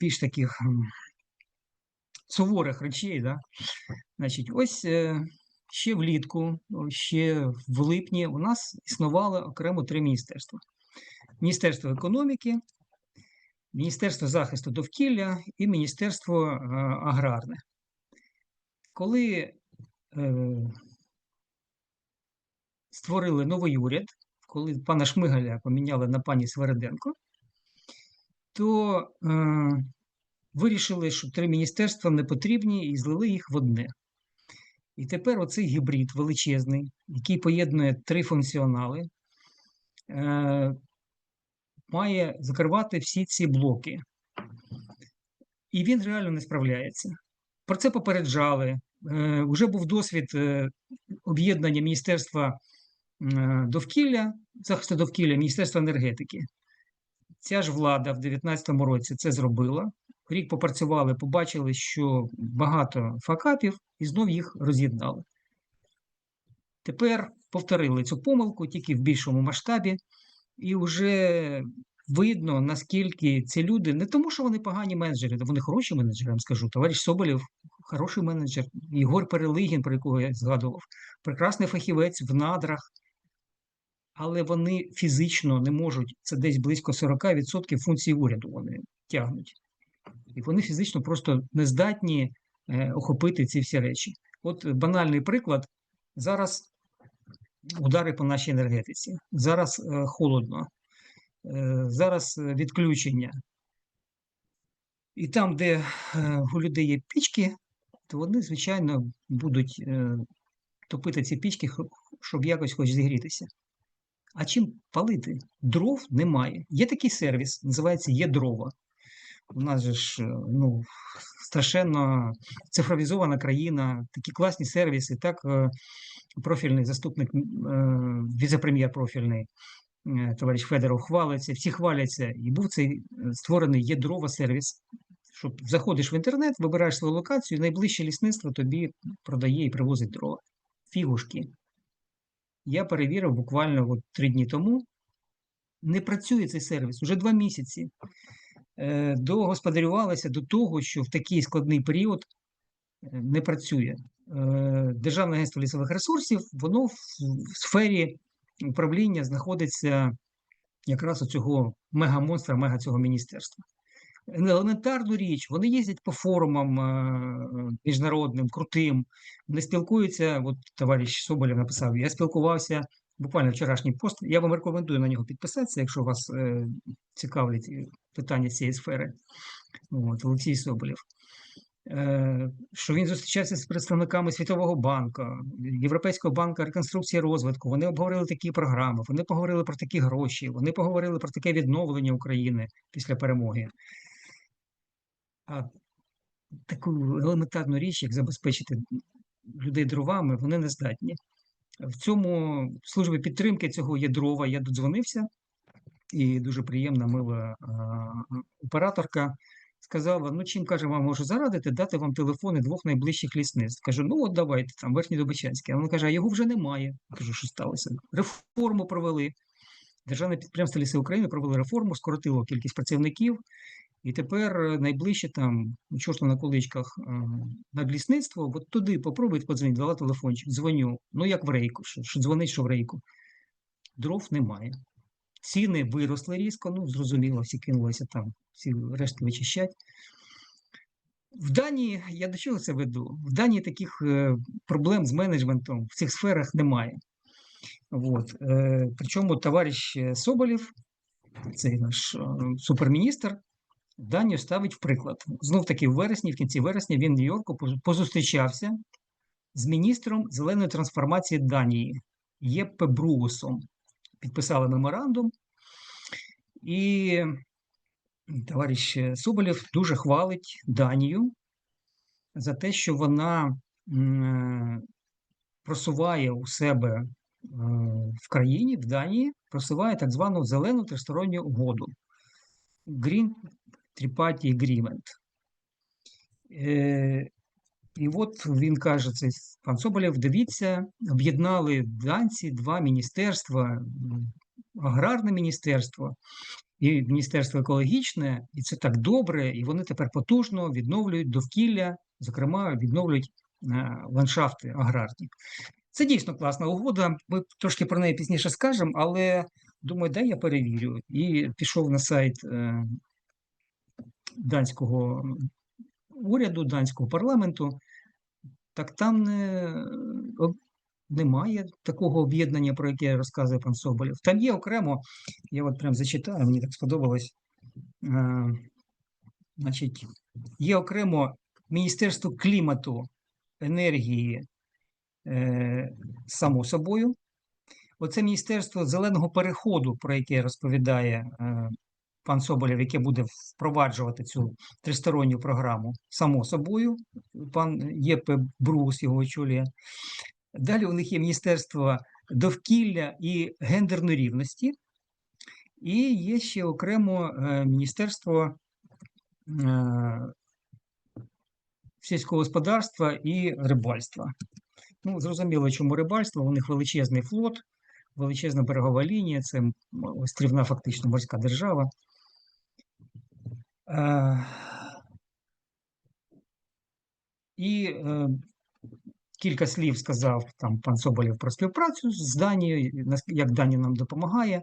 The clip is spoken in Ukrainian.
більш таких суворих речей. Да? Значить, ось е, ще влітку, ще в липні у нас існувало окремо три міністерства: Міністерство економіки, Міністерство захисту довкілля і Міністерство е, аграрне. Коли е, створили новий уряд, коли пана Шмигаля поміняли на пані Свериденко, то е, вирішили, що три міністерства не потрібні і злили їх в одне. І тепер оцей гібрид величезний, який поєднує три функціонали, е, має закривати всі ці блоки. І він реально не справляється. Про це попереджали. Е, Уже був досвід е, об'єднання Міністерства е, довкілля, захисту довкілля, Міністерства енергетики. Ця ж влада в 2019 році це зробила. Рік попрацювали, побачили, що багато факапів, і знов їх роз'єднали. Тепер повторили цю помилку тільки в більшому масштабі, і вже видно, наскільки ці люди, не тому, що вони погані менеджери, вони хороші менеджери, я вам скажу. Товариш Соболєв хороший менеджер, Єгор Перелигін, про якого я згадував, прекрасний фахівець в надрах, але вони фізично не можуть, це десь близько 40% функцій уряду вони тягнуть. І вони фізично просто не здатні е, охопити ці всі речі. От банальний приклад. Зараз удари по нашій енергетиці, зараз е, холодно, е, зараз відключення. І там, де у людей є пічки, то вони, звичайно, будуть топити ці пічки, щоб якось хоч зігрітися. А чим палити? Дров немає. Є такий сервіс, називається Є дрова. У нас же ж е, ну, страшенно цифровізована країна, такі класні сервіси. Так, е, профільний заступник, е, віце-прем'єр профільний товариш Федоров хвалиться, всі хваляться. І був цей створений є сервіс. Щоб заходиш в інтернет, вибираєш свою локацію, найближче лісництво тобі продає і привозить дрова. Фігушки. Я перевірив буквально от три дні тому. Не працює цей сервіс уже два місяці. Е, Догосподарювалися до того, що в такий складний період е, не працює. Е, Державне агентство лісових ресурсів, воно в в сфері управління знаходиться якраз у цього мегамонстра, мега цього міністерства. Елементарну річ, вони їздять по форумам е, міжнародним, крутим, вони спілкуються. От товариш Соболєв написав: я спілкувався буквально вчорашній пост. Я вам рекомендую на нього підписатися, якщо вас е, цікавлять е, питання цієї сфери. От, Олексій Соболєв. Е, Що він зустрічався з представниками Світового банку, Європейського банку реконструкції розвитку. Вони обговорили такі програми, вони поговорили про такі гроші, вони поговорили про таке відновлення України після перемоги. А таку елементарну річ, як забезпечити людей дровами, вони не здатні. В цьому службі підтримки цього є дрова. Я додзвонився, і дуже приємна, мила а, операторка сказала: ну, чим каже, вам можу зарадити, дати вам телефони двох найближчих лісництв. Кажу, ну от давайте, там верхній Добичанський. А вона каже, а його вже немає. Кажу, що сталося? Реформу провели. Державне підприємство Ліси України провели реформу, скоротило кількість працівників. І тепер е, найближче там, ну, чорта на количках, е, надлісництво, от туди попробують подзвонити, дала телефончик, дзвоню. Ну, як в рейку, що, що дзвонить, що в рейку. Дров немає. Ціни виросли різко, ну, зрозуміло, всі кинулися там, всі решти вичищать. В Данії, я до чого це веду? В Данії таких е, проблем з менеджментом в цих сферах немає. От. Причому товариш Соболєв, цей наш суперміністр, Данію ставить в приклад. Знов таки, в вересні, в кінці вересня, він в Нью-Йорку позустрічався з міністром зеленої трансформації Данії Єппе Бруусом. Підписали меморандум, і товариш Соболєв дуже хвалить Данію за те, що вона просуває у себе е, в країні, в Данії, просуває так звану зелену тристоронню угоду. Green Agreement. Е, і от він каже, цей пан Соболєв, дивіться, об'єднали данці два міністерства, аграрне міністерство і Міністерство екологічне, і це так добре, і вони тепер потужно відновлюють довкілля, зокрема, відновлюють ландшафти аграрні. Це дійсно класна угода. Ми трошки про неї пізніше скажемо, але думаю, дай я перевірю. І пішов на сайт е, данського уряду, данського парламенту. Так там не, немає такого об'єднання, про яке розказує пан Соболєв. Там є окремо, я от прям зачитаю, мені так сподобалось. Е, значить, є окремо Міністерство клімату, енергії, е, само собою. Оце Міністерство зеленого переходу, про яке розповідає е, пан Соболєв, яке буде впроваджувати цю тристоронню програму, само собою. Пан Єпе Брус його очолює. Далі у них є Міністерство довкілля і гендерної рівності, і є ще окремо е, Міністерство е, сільського господарства і рибальства. Ну, зрозуміло, чому рибальство, у них величезний флот, величезна берегова лінія, це острівна фактично морська держава. І е, кілька слів сказав там пан Соболєв про співпрацю з Данією, як Данія нам допомагає.